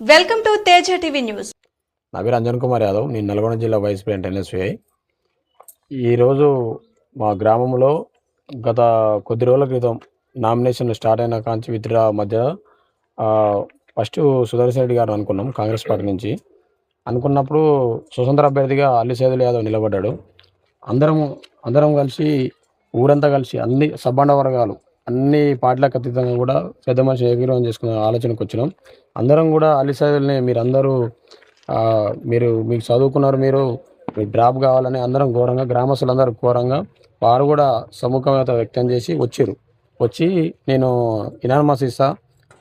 Welcome to Teja TV news. నా పేరు అంజన్ కుమార్ యాదవ్. నేను నల్గొండ జిల్లా వైస్ ప్రెసిడెంట్ ఎన్ఎస్విఐ ఈరోజు మా గ్రామంలో గత కొద్ది రోజుల క్రితం నామినేషన్ స్టార్ట్ అయిన కాంచి విత్డ్రా మధ్య ఫస్ట్ సుదర్శన్ రెడ్డి గారు అనుకున్నాం కాంగ్రెస్ పార్టీ నుంచి. అనుకున్నప్పుడు స్వతంత్ర అభ్యర్థిగా అల్లి సైదుల్ యాదవ్ నిలబడ్డాడు. అందరం అందరం కలిసి ఊరంతా కలిసి అన్ని సబ్బండ వర్గాలు అన్ని పాటలకు అతీతంగా కూడా పెద్ద మనిషి ఏకీకరణ చేసుకునే ఆలోచనకు వచ్చినాం. అందరం కూడా అల్లి మీరు మీరందరూ మీరు మీకు చదువుకున్నారు మీరు మీ డ్రాప్ కావాలని అందరం ఘోరంగా గ్రామస్తులందరూ ఘోరంగా వారు కూడా సముఖమత వ్యక్తం చేసి వచ్చారు. వచ్చి నేను ఇనానమస్ ఇస్తా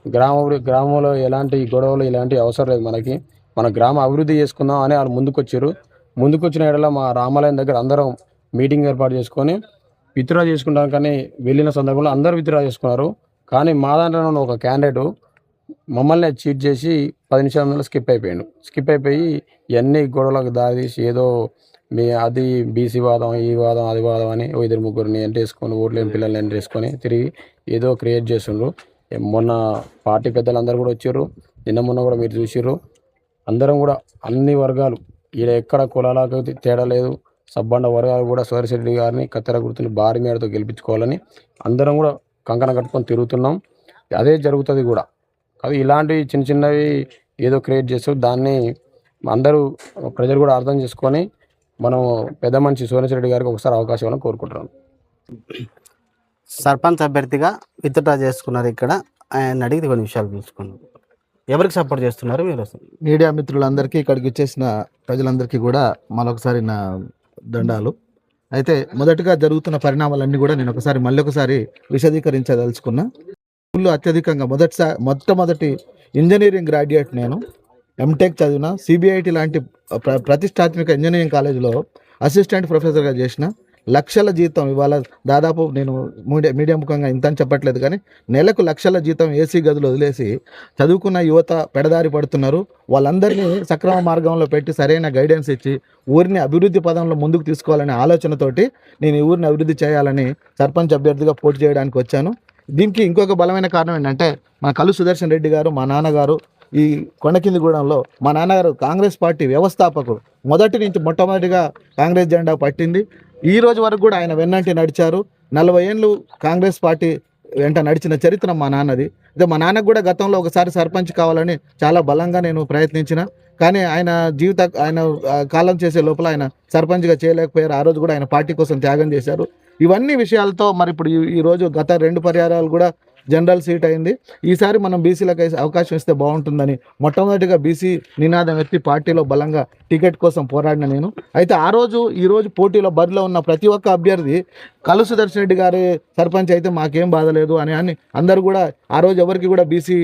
గ్రామ గ్రామంలో ఎలాంటి గొడవలు ఇలాంటి అవసరం లేదు మనకి. మన గ్రామ అభివృద్ధి చేసుకుందాం అని వాళ్ళు ముందుకొచ్చారు. ముందుకొచ్చిన ఎడల మా రామాలయం దగ్గర అందరం మీటింగ్ ఏర్పాటు చేసుకొని విత్డ్రా చేసుకుంటాం కానీ వెళ్ళిన సందర్భంలో అందరూ విత్డ్రా చేసుకున్నారు. కానీ మా దాంట్లో ఉన్న ఒక క్యాండిడేట్ మమ్మల్ని చీట్ చేసి పది నిమిషాల స్కిప్ అయిపోయాడు. స్కిప్ అయిపోయి ఇవన్నీ గొడవలకు దారి తీసి ఏదో మీ అది బీసీ వాదం ఈ వాదం అది వాదం అని ఇద్దరు ముగ్గురిని ఎంటేసుకొని ఓట్లేని పిల్లల్ని ఎంటేసుకొని తిరిగి ఏదో క్రియేట్ చేస్తుండ్రు. మొన్న పార్టీ పెద్దలందరూ కూడా వచ్చారు. నిన్న మొన్న కూడా మీరు చూసిర్రు. అందరం కూడా అన్ని వర్గాలు ఈడ ఎక్కడ కులాలకు తేడా లేదు. సబ్బండ వర్గాలు కూడా సోరిశెడ్డి గారిని కత్తెర గుర్తుని భారీ మేడతో గెలిపించుకోవాలని అందరం కూడా కంకణ కట్టుకొని తిరుగుతున్నాం. అదే జరుగుతుంది కూడా. అది ఇలాంటి చిన్న చిన్నవి ఏదో క్రియేట్ చేస్తూ దాన్ని అందరూ ప్రజలు కూడా అర్థం చేసుకొని మనం పెద్ద మనిషి సోనేశ్వర రెడ్డి గారికి ఒకసారి అవకాశం ఇవ్వాలని కోరుకుంటున్నాను సర్పంచ్ అభ్యర్థిగా విత్డ్రా చేసుకున్నారు ఇక్కడ. ఆయన అడిగి కొన్ని విషయాలు తెలుసుకున్నాం ఎవరికి సపోర్ట్ చేస్తున్నారు మీరు? మీడియా మిత్రులందరికీ ఇక్కడికి వచ్చేసిన ప్రజలందరికీ కూడా మరొకసారి నా దండాలు. అయితే మొదటగా జరుగుతున్న పరిణామాలన్నీ కూడా నేను ఒకసారి మళ్ళీ ఒకసారి విశదీకరించదలుచుకున్నా. స్కూల్లో అత్యధికంగా మొదటిసారి మొట్టమొదటి ఇంజనీరింగ్ గ్రాడ్యుయేట్ నేను. ఎంటెక్ చదివిన సిబిఐటి లాంటి ప్ర ప్రతిష్టాత్మక ఇంజనీరింగ్ కాలేజీలో అసిస్టెంట్ ప్రొఫెసర్గా చేసిన లక్షల జీతం ఇవాళ దాదాపు నేను మీడియా మీడియా ముఖంగా ఇంత అని చెప్పట్లేదు కానీ నెలకు లక్షల జీతం ఏసీ గదులు వదిలేసి చదువుకున్న యువత పెడదారి పడుతున్నారు. వాళ్ళందరినీ సక్రమ మార్గంలో పెట్టి సరైన గైడెన్స్ ఇచ్చి ఊరిని అభివృద్ధి పదంలో ముందుకు తీసుకోవాలనే ఆలోచనతోటి నేను ఈ ఊరిని అభివృద్ధి చేయాలని సర్పంచ్ అభ్యర్థిగా పోటీ చేయడానికి వచ్చాను. దీనికి ఇంకొక బలమైన కారణం ఏంటంటే మన కలు సుదర్శన్ రెడ్డి గారు మా నాన్నగారు ఈ కొండకిందిగూడెంలో మా నాన్నగారు కాంగ్రెస్ పార్టీ వ్యవస్థాపకుడు. మొదటి నుంచి మొట్టమొదటిగా కాంగ్రెస్ జెండా పట్టింది. ఈ రోజు వరకు కూడా ఆయన వెన్నంటే నడిచారు. నలభై ఏళ్ళు కాంగ్రెస్ పార్టీ వెంట నడిచిన చరిత్ర మా నాన్నది. అయితే మా నాన్నకు కూడా గతంలో ఒకసారి సర్పంచ్ కావాలని చాలా బలంగా నేను ప్రయత్నించిన. కానీ ఆయన జీవిత ఆయన కాలం చేసే లోపల ఆయన సర్పంచ్గా చేయలేకపోయారు. ఆ రోజు కూడా ఆయన పార్టీ కోసం త్యాగం చేశారు. ఇవన్నీ విషయాలతో మరి ఇప్పుడు ఈ- ఈ రోజు గత రెండు పరిహారాలు కూడా జనరల్ సీట్ అయింది. ఈసారి మనం బీసీలకు అవకాశం ఇస్తే బాగుంటుందని మొట్టమొదటిగా బీసీ నినాదం ఎత్తి పార్టీలో బలంగా టికెట్ కోసం పోరాడిన నేను. అయితే ఆ రోజు ఈ రోజు పోటీలో బరిలో ఉన్న ప్రతి ఒక్క అభ్యర్థి కలు సుదర్శన్ రెడ్డి గారి సర్పంచ్ అయితే మాకేం బాధ లేదు అని అని అందరూ కూడా ఆ రోజు ఎవరికి కూడా బీసీ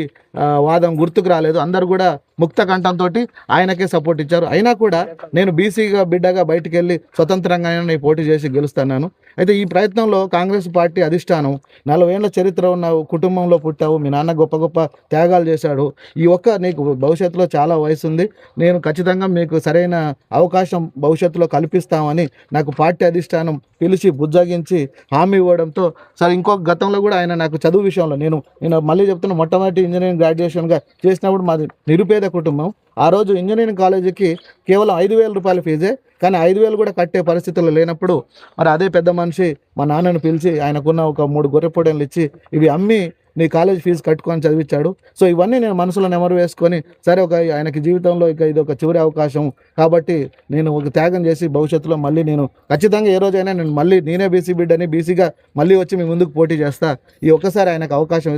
వాదం గుర్తుకు రాలేదు. అందరూ కూడా ముక్త కంఠంతో ఆయనకే సపోర్ట్ ఇచ్చారు. అయినా కూడా నేను బీసీగా బిడ్డగా బయటికి వెళ్ళి స్వతంత్రంగా పోటీ చేసి గెలుస్తున్నాను అయితే ఈ ప్రయత్నంలో కాంగ్రెస్ పార్టీ అధిష్టానం నలభై ఏళ్ళ చరిత్ర ఉన్న కుటుంబంలో పుట్టావు మీ నాన్న గొప్ప గొప్ప త్యాగాలు చేశాడు. ఈ ఒక్క నీకు భవిష్యత్తులో చాలా వయసు ఉంది. నేను ఖచ్చితంగా మీకు సరైన అవకాశం భవిష్యత్తులో కల్పిస్తామని నాకు పార్టీ అధిష్టానం పిలిచి బుజ్జగించి హామీ ఇవ్వడంతో సరే ఇంకొక గతంలో కూడా ఆయన నాకు చదువు విషయంలో నేను నేను మళ్ళీ చెప్తున్నా మొట్టమొదటి ఇంజనీరింగ్ గ్రాడ్యుయేషన్గా చేసినప్పుడు మాది నిరుపేద కుటుంబం. ఆ రోజు ఇంజనీరింగ్ కాలేజీకి కేవలం ఐదు వేల రూపాయల ఫీజే. కానీ ఐదు వేలు కూడా కట్టే పరిస్థితులు లేనప్పుడు మరి అదే పెద్ద మనిషి మా నాన్నను పిలిచి ఆయనకున్న ఒక మూడు గొర్రె పొడలు ఇచ్చి ఇవి అమ్మి నీ కాలేజ్ ఫీజు కట్టుకొని చదివించాడు సో ఇవన్నీ నేను మనసులో నెమరు వేసుకొని సరే ఒక ఆయనకి జీవితంలో ఇక ఇది ఒక చివరి అవకాశం. కాబట్టి నేను ఒక త్యాగం చేసి భవిష్యత్తులో మళ్ళీ నేను ఖచ్చితంగా ఏ రోజైనా నేను మళ్ళీ నేనే బీసీ బిడ్డని బీసీగా మళ్ళీ వచ్చి మీ ముందుకు పోటీ చేస్తా. ఈ ఒక్కసారి ఆయనకు అవకాశం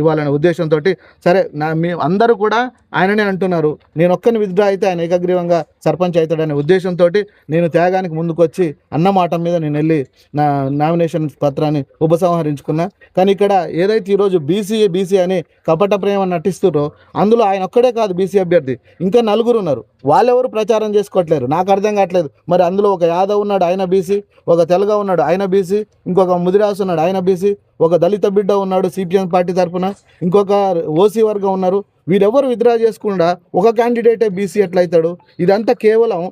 ఇవ్వాలనే ఉద్దేశంతో సరే నా మీ అందరూ కూడా ఆయననే అంటున్నారు. నేను ఒక్కని విత్డ్రా అయితే ఆయన ఏకగ్రీవంగా సర్పంచ్ అవుతాడనే ఉద్దేశంతో నేను త్యాగానికి ముందుకొచ్చి అన్న మాట మీద నేను వెళ్ళి నా నామినేషన్ పత్రాన్ని ఉపసంహరించుకున్నా. కానీ ఇక్కడ ఏదైతే ఈరోజు బీసీ బీసీ అని కపట ప్రేమ నటిస్తున్నారో అందులో ఆయన ఒక్కడే కాదు బీసీ అభ్యర్థి. ఇంకా నలుగురు ఉన్నారు. వాళ్ళెవరు ప్రచారం చేసుకోవట్లేరు నాకు అర్థం కావట్లేదు. మరి అందులో ఒక యాదవ్ ఉన్నాడు ఆయన బీసీ. ఒక తెలుగ ఉన్నాడు ఆయన బీసీ. ఇంకొక ముదిరాసు ఉన్నాడు ఆయన బీసీ. ఒక దళిత బిడ్డ ఉన్నాడు సిపిఎం పార్టీ తరఫున ఇంకొక ఓసీ వర్గం ఉన్నారు. వీరెవరు విత్డ్రా చేసుకుండా ఒక క్యాండిడేటే బీసీ ఎట్లయితాడు? ఇదంతా కేవలం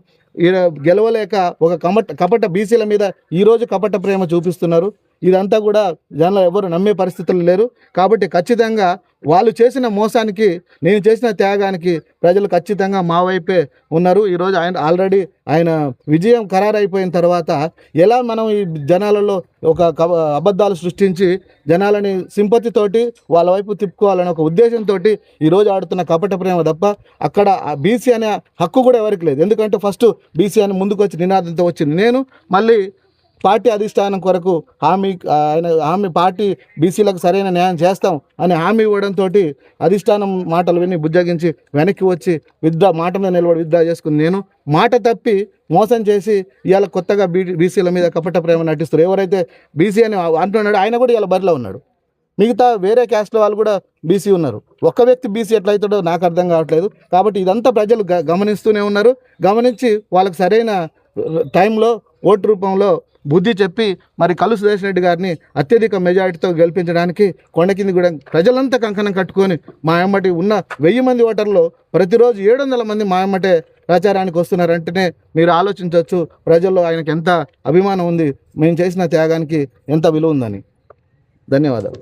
గెలవలేక ఒక కమట కపట బీసీల మీద ఈరోజు కపట ప్రేమ చూపిస్తున్నారు. ఇదంతా కూడా జనాలు ఎవరు నమ్మే పరిస్థితులు లేరు. కాబట్టి ఖచ్చితంగా వాళ్ళు చేసిన మోసానికి నేను చేసిన త్యాగానికి ప్రజలు ఖచ్చితంగా మా వైపే ఉన్నారు. ఈరోజు ఆయన ఆల్రెడీ ఆయన విజయం ఖరారైపోయిన తర్వాత ఎలా మనం ఈ జనాలలో ఒక కబ- అబద్ధాలు సృష్టించి జనాలని సింపతితోటి వాళ్ళ వైపు తిప్పుకోవాలనే ఒక ఉద్దేశంతో ఈరోజు ఆడుతున్న కపట ప్రేమ తప్ప అక్కడ బీసీ అనే హక్కు కూడా ఎవరికి లేదు. ఎందుకంటే ఫస్ట్ బీసీ అని ముందుకు వచ్చి నినాదంతో వచ్చింది. నేను మళ్ళీ పార్టీ అధిష్టానం కొరకు హామీ ఆయన హామీ పార్టీ బీసీలకు సరైన న్యాయం చేస్తాం అని హామీ ఇవ్వడంతో అధిష్టానం మాటలు విని బుజ్జగించి వెనక్కి వచ్చి విద్య మాట మీద నిలబడి విద్య చేసుకుని నేను మాట తప్పి మోసం చేసి ఇవాళ కొత్తగా బీ బీసీల మీద కపట ప్రేమ నటిస్తారు ఎవరైతే బీసీ అని అంటున్నాడు ఆయన కూడా ఇవాళ బరిలో ఉన్నాడు. మిగతా వేరే క్యాస్ట్ల వాళ్ళు కూడా బీసీ ఉన్నారు. ఒక్క వ్యక్తి బీసీ ఎట్లయితాడో నాకు అర్థం కావట్లేదు. కాబట్టి ఇదంతా ప్రజలు గ- గమనిస్తూనే ఉన్నారు. గమనించి వాళ్ళకి సరైన టైంలో ఓటు రూపంలో బుద్ధి చెప్పి మరి కలు సురేష్ రెడ్డి గారిని అత్యధిక మెజారిటీతో గెలిపించడానికి కొండకింది కూడా ప్రజలంతా కంకణం కట్టుకొని మా అమ్మటి ఉన్న వెయ్యి మంది ఓటర్లు ప్రతిరోజు ఏడు వందల మంది మా అమ్మటే ప్రచారానికి వస్తున్నారంటేనే మీరు ఆలోచించవచ్చు. ప్రజల్లో ఆయనకి ఎంత అభిమానం ఉంది. మేము చేసిన త్యాగానికి ఎంత విలువ ఉందని. ధన్యవాదాలు.